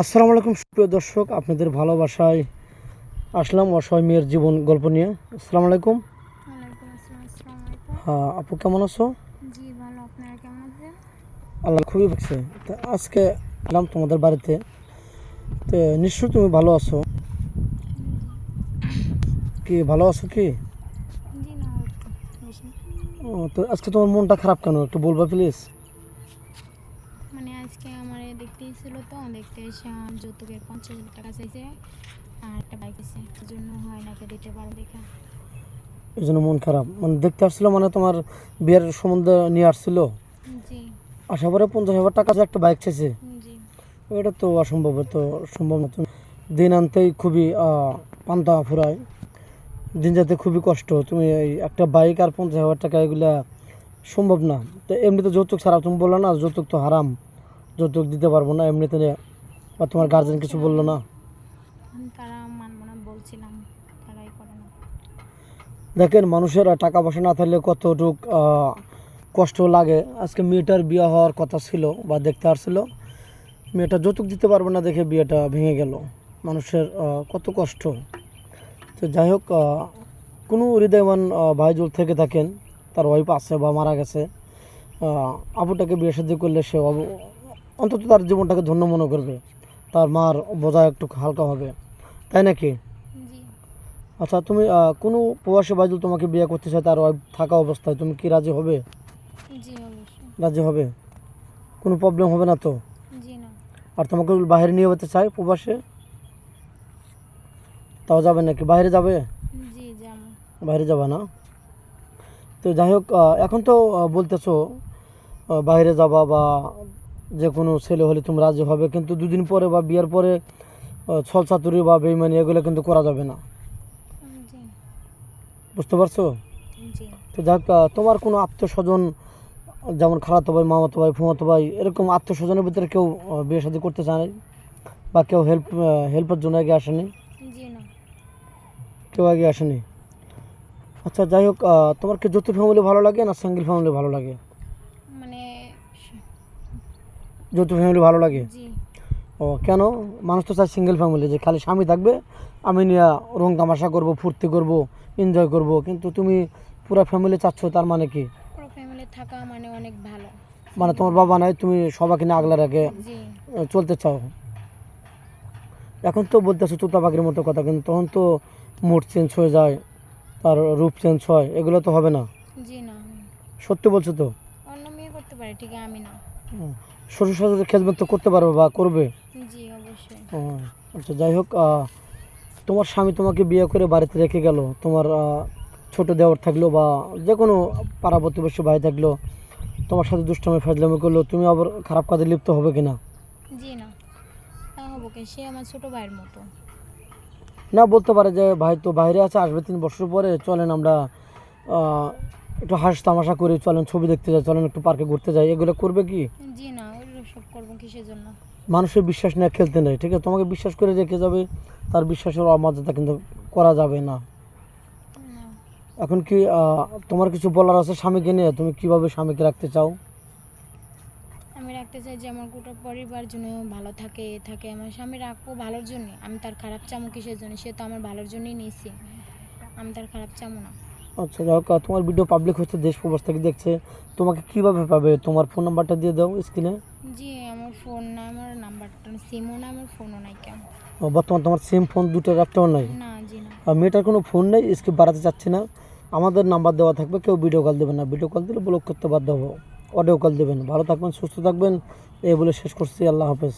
আসসালামু আলাইকুম সুপ্রিয় দর্শক আপনাদের ভালোবাসায় আসলাম অসহায় মেয়ের জীবন গল্প নিয়ে। আসসালামু আলাইকুম। হ্যাঁ আপু কেমন আছো? আল্লাহ খুবই ভাগছে তা আজকে এলাম তোমাদের বাড়িতে। তো নিশ্চয়ই তুমি ভালো আছো। কি ভালো আছো কি? তো আজকে তোমার মনটা খারাপ কেন? একটু বলবা প্লিজ মানে আজকে দেখতে ছিল তো দেখতে এসে যৌতুকের পঞ্চাশ হাজার টাকা চাইছে আর একটা বাইক আছে জন্য হয় নাকি দিতে পারো দেখা। এই জন্য মন খারাপ। মানে দেখতে আসছিল মানে তোমার বিয়ের সম্বন্ধে নিয়ে আসছিল। জি। আশা করে পঞ্চাশ হাজার টাকা একটা বাইক চাইছে। জি। এটা তো অসম্ভব তো সম্ভব না। তুমি দিন আনতেই খুবই পান্তা ফুরায়। দিন যাতে খুবই কষ্ট। তুমি এই একটা বাইক আর পঞ্চাশ হাজার টাকা এগুলা সম্ভব না। তো এমনিতে যৌতুক ছাড়া তুমি বলল না যৌতুক তো হারাম। যৌতুক দিতে পারব না এমনিতে বা তোমার গার্জেন কিছু বলল না? তারা মানবো না বলছিলাম তারাই করে না। দেখেন মানুষের টাকা পয়সা না থাকলে কতটুক কষ্ট লাগে। আজকে মেয়েটার বিয়ে হওয়ার কথা ছিল বা দেখতে আসছিল। মেয়েটা যৌতুক দিতে পারবে না দেখে বিয়েটা ভেঙে গেল। মানুষের কত কষ্ট। তো যাই হোক কোনো হৃদয়বান আহ, ভাইজুল থেকে থাকেন তার ওয়াইফ আছে বা মারা গেছে। আপুটাকে বিয়ে সাথে করলে সে অন্তত তার জীবনটাকে ধন্য মনে করবে। তার মার বোঝা একটু হালকা হবে। তাই নাকি? আচ্ছা তুমি কোনো প্রবাসী বাইজুল তোমাকে বিয়ে করতে চায় তার থাকা অবস্থায় তুমি কি রাজি হবে? রাজি হবে? কোনো প্রবলেম হবে না তো? আর তোমাকে বাইরে নিয়ে যেতে চাই প্রবাসে? তাও যাবে নাকি? বাইরে যাবে? বাইরে যাবে। না? তো যাই হোক এখন তো বলতেছো বাইরে যাবা বা যে কোনো ছেলে হলে তুমি রাজি হবে কিন্তু দুদিন পরে বা বিয়ের পরে আহ, ছল চাতুরি বা বেইমানি এগুলো কিন্তু করা যাবে না। বুঝতে পারছ? তো যাক তোমার কোনো আত্মীয় স্বজন যেমন খালাতো ভাই মামাতো ভাই ফুমাতো ভাই এরকম আত্মস্বজনের ভিতরে কেউ বিয়ে শাদী করতে চায় বা কেউ হেল্প হেল্পের জন্য আগে আসেনি? কেউ আগে আসেনি? আচ্ছা যাই হোক তোমার কি যৌথ ফ্যামিলি ভালো লাগে না সিঙ্গেল ফ্যামিলি ভালো লাগে? যৌথ ফ্যামিলি ভালো লাগে? ও কেন? মানুষ তো চায় সিঙ্গেল ফ্যামিলি যে খালি স্বামী থাকবে আমি নিয়ে রং তামাশা করব ফুর্তি করব এনজয় করব কিন্তু তুমি পুরো ফ্যামিলি চাচ্ছ তার মানে কি? পুরো ফ্যামিলি থাকা মানে অনেক ভালো। মানে তোমার বাবা নাই তুমি সবাইকে নিয়ে আগলা রাখে চলতে চাও। এখন তো বলতেছো তোতা পাখির মতো কথা কিন্তু তখন তো মুড চেঞ্জ হয়ে যায় তার রূপ চেঞ্জ হয় এগুলো তো হবে না। জি না। সত্যি বলছো তো? অন্য মেয়ে করতে পারে ঠিক আছে আমি না। শ্বশুর শাশুড়ি খেজমেট করতে পারবে বা করবে? জি অবশ্যই। ও, আচ্ছা যাই হোক তোমার স্বামী তোমাকে বিয়ে করে বাড়িতে রেখে গেল তোমার ছোট দেওয়ার থাকল বা যে কোনো পাড়া প্রতিবেশী ভাই থাকল তোমার সাথে দুষ্টামি ফাজলামি করল তুমি আবার খারাপ কাজে লিপ্ত হবে কিনা? জি না তা হব কে সে আমার ছোট ভাইয়ের মতো। না বলতে পারে যে ভাই তো বাইরে আছে আসবে তিন বছর পরে চলেন আমরা একটু হাস তামাশা করি চলেন ছবি দেখতে যাই চলেন একটু পার্কে ঘুরতে যাই। এগুলো করবে কি? জি না সব করব কিসের জন্য? মানুষের বিশ্বাস নিয়ে খেলতে নেই ঠিক আছে? তোমাকে বিশ্বাস করে রেখে যাবে তার বিশ্বাসের অমর্যাদা কিন্তু করা যাবে না। না, এখন কি তোমার কিছু বলার আছে স্বামীকে নিয়ে? তুমি কীভাবে স্বামীকে রাখতে চাও? আমি রাখতে চাই যে আমার গোটা পরিবার জন্য ভালো থাকে এ থাকে। আমার স্বামী রাখব ভালোর জন্য। আমি তার খারাপ চামো কিসের জন্য? সে তো আমার ভালোর জন্যই নিয়েছি। আমি তার খারাপ চামো না। আচ্ছা যাই হোক, তোমার ভিডিও পাবলিক হচ্ছে দেশ প্রবাস থেকে দেখছে। তোমাকে কীভাবে পাবে? তোমার ফোন নাম্বারটা দিয়ে দাও স্ক্রিনে জি আমার ফোন না আমার নাম্বারটা সিমও না আমার ফোনও নাই কেন? বর্তমান তোমার সিম ফোন দুটো একটাও নাই? না জি না। আর মেয়েটার কোনো ফোন নেই স্কিপ বাড়াতে চাচ্ছি না। আমাদের নাম্বার দেওয়া থাকবে কেউ ভিডিও কল দেবেন না। ভিডিও কল দিলে ব্লক করতে বাধ্য হব। অডিও কল দেবেন। ভালো থাকবেন সুস্থ থাকবেন। এই বলে শেষ করছি। আল্লাহ হাফেজ।